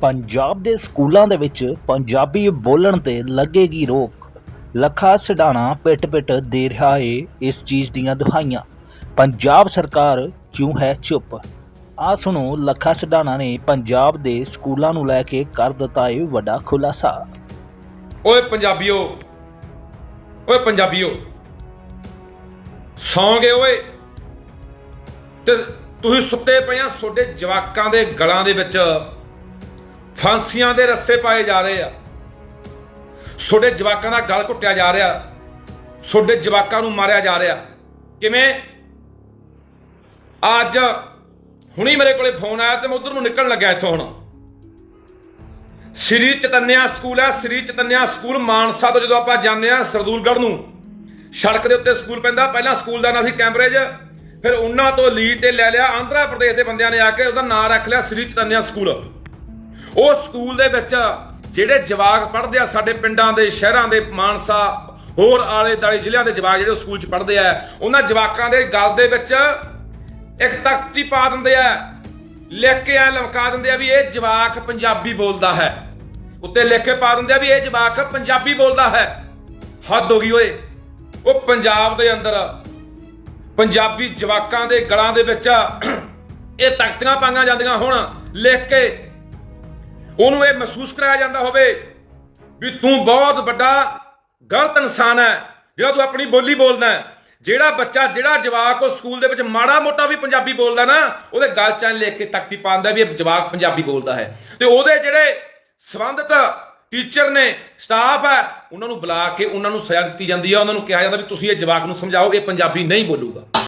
ਪੰਜਾਬ ਦੇ ਸਕੂਲਾਂ ਦੇ ਵਿੱਚ ਪੰਜਾਬੀ ਬੋਲਣ ਤੇ ਲੱਗੇਗੀ ਰੋਕ। ਲੱਖਾ ਸਡਾਣਾ ਪਿੱਟ-ਪਿੱਟ ਦੇ ਰਿਹਾ ਏ ਇਸ ਚੀਜ਼ ਦੀਆਂ ਦੁਹਾਈਆਂ। ਪੰਜਾਬ ਸਰਕਾਰ ਕਿਉਂ ਹੈ ਚੁੱਪ? ਆ ਸੁਣੋ, ਲੱਖਾ ਸਡਾਣਾ ਨੇ ਪੰਜਾਬ ਦੇ ਸਕੂਲਾਂ ਨੂੰ ਲੈ ਕੇ ਕਰ ਦਿੱਤਾ ਏ ਵੱਡਾ ਖੁਲਾਸਾ। ਓਏ ਪੰਜਾਬੀਓ ਓਏ ਪੰਜਾਬੀਓ, ਸੌਂ ਗਏ ਓਏ। ਤੇ ਤੁਸੀਂ ਸੁੱਤੇ ਪਏ ਆ ਤੁਹਾਡੇ ਜਵਾਕਾਂ ਦੇ ਗਲਾਂ ਦੇ ਵਿੱਚ। ਫਾਂਸੀਆਂ ਦੇ ਰੱਸੇ ਪਾਏ ਜਾ ਰਹੇ ਆ। ਤੁਹਾਡੇ ਜਵਾਕਾਂ ਦਾ ਗਲ ਘੁੱਟਿਆ ਜਾ ਰਿਹਾ। ਤੁਹਾਡੇ ਜਵਾਕਾਂ ਨੂੰ ਮਾਰਿਆ ਜਾ ਰਿਹਾ। ਕਿਵੇਂ? ਅੱਜ ਹੁਣੀ ਮੇਰੇ ਕੋਲੇ ਫੋਨ ਆਇਆ ਤੇ ਮੈਂ ਉਧਰ ਨੂੰ ਨਿਕਲਣ ਲੱਗਿਆ ਇੱਥੋਂ ਹੁਣ। ਸ੍ਰੀ ਚਤਨਿਆ ਸਕੂਲ ਹੈ ਸ੍ਰੀ ਚਤਨਿਆ ਸਕੂਲ ਮਾਨਸਾ ਤੋਂ ਜਦੋਂ ਆਪਾਂ ਜਾਂਦੇ ਆ ਸਰਦੂਲਗੜ੍ਹ ਨੂੰ, ਸੜਕ ਦੇ ਉੱਤੇ ਸਕੂਲ ਪੈਂਦਾ। ਪਹਿਲਾਂ ਸਕੂਲ ਦਾ ਨਾਂ ਸੀ ਕੈਂਬਰੇਜ, ਫਿਰ ਉਹਨਾਂ ਤੋਂ ਲੀਡ ਤੇ ਲੈ ਲਿਆ ਆਂਧਰਾ ਪ੍ਰਦੇਸ਼ ਦੇ ਬੰਦਿਆਂ ਨੇ ਆ ਕੇ ਉਹਦਾ ਨਾਂ ਰੱਖ ਲਿਆ ਸ੍ਰੀ ਚਤਨਿਆ ਸਕੂਲ। ਉਹ ਸਕੂਲ ਦੇ ਵਿੱਚ ਜਿਹੜੇ ਜਵਾਕ ਪੜ੍ਹਦੇ ਆ, ਸਾਡੇ ਪਿੰਡਾਂ ਦੇ, ਸ਼ਹਿਰਾਂ ਦੇ, ਮਾਨਸਾ, ਹੋਰ ਆਲੇ ਦਾਲੇ ਜ਼ਿਲ੍ਹਿਆਂ ਦੇ ਜਵਾਕ ਜਿਹੜੇ ਉਹ ਸਕੂਲ 'ਚ ਪੜ੍ਹਦੇ ਆ, ਉਹਨਾਂ ਜਵਾਕਾਂ ਦੇ ਗੱਲ ਦੇ ਵਿੱਚ ਇੱਕ ਤਖਤੀ ਪਾ ਦਿੰਦੇ ਆ, ਲਿਖ ਕੇ ਆ ਲਮਕਾ ਦਿੰਦੇ ਆ ਵੀ ਇਹ ਜਵਾਕ ਪੰਜਾਬੀ ਬੋਲਦਾ ਹੈ। ਉੱਤੇ ਲਿਖ ਕੇ ਪਾ ਦਿੰਦੇ ਆ ਵੀ ਇਹ ਜਵਾਕ ਪੰਜਾਬੀ ਬੋਲਦਾ ਹੈ। ਹੱਦ ਹੋ ਗਈ ਓਏ। ਉਹ ਪੰਜਾਬ ਦੇ ਅੰਦਰ ਪੰਜਾਬੀ ਜਵਾਕਾਂ ਦੇ ਗਲਾਂ ਦੇ ਵਿੱਚ ਇਹ ਤਖਤੀਆਂ ਪਾਈਆਂ ਜਾਂਦੀਆਂ ਹੁਣ, ਲਿਖ ਕੇ ਉਹਨੂੰ ਇਹ ਮਹਿਸੂਸ ਕਰਾਇਆ ਜਾਂਦਾ ਹੋਵੇ ਵੀ ਤੂੰ ਬਹੁਤ ਵੱਡਾ ਗਲਤ ਇਨਸਾਨ ਹੈ, ਜਿਹੜਾ ਤੂੰ ਆਪਣੀ ਬੋਲੀ ਬੋਲਦਾ ਹੈ। ਜਿਹੜਾ ਬੱਚਾ, ਜਿਹੜਾ ਜਵਾਕ ਉਹ ਸਕੂਲ ਦੇ ਵਿੱਚ ਮਾੜਾ ਮੋਟਾ ਵੀ ਪੰਜਾਬੀ ਬੋਲਦਾ ਨਾ, ਉਹਦੇ ਗਲ ਚ ਲਿਖ ਕੇ ਤਖਤੀ ਪਾਉਂਦਾ ਵੀ ਇਹ ਜਵਾਕ ਪੰਜਾਬੀ ਬੋਲਦਾ ਹੈ। ਤੇ ਉਹਦੇ ਜਿਹੜੇ ਸੰਬੰਧਿਤ ਟੀਚਰ ਨੇ, ਸਟਾਫ ਹੈ, ਉਹਨਾਂ ਨੂੰ ਬੁਲਾ ਕੇ ਉਹਨਾਂ ਨੂੰ ਸਜ਼ਾ ਦਿੱਤੀ ਜਾਂਦੀ ਹੈ, ਉਹਨਾਂ ਨੂੰ ਕਿਹਾ ਜਾਂਦਾ ਵੀ ਤੁਸੀਂ ਇਹ ਜਵਾਕ ਨੂੰ ਸਮਝਾਓ, ਇਹ ਪੰਜਾਬੀ ਨਹੀਂ ਬੋਲੂਗਾ।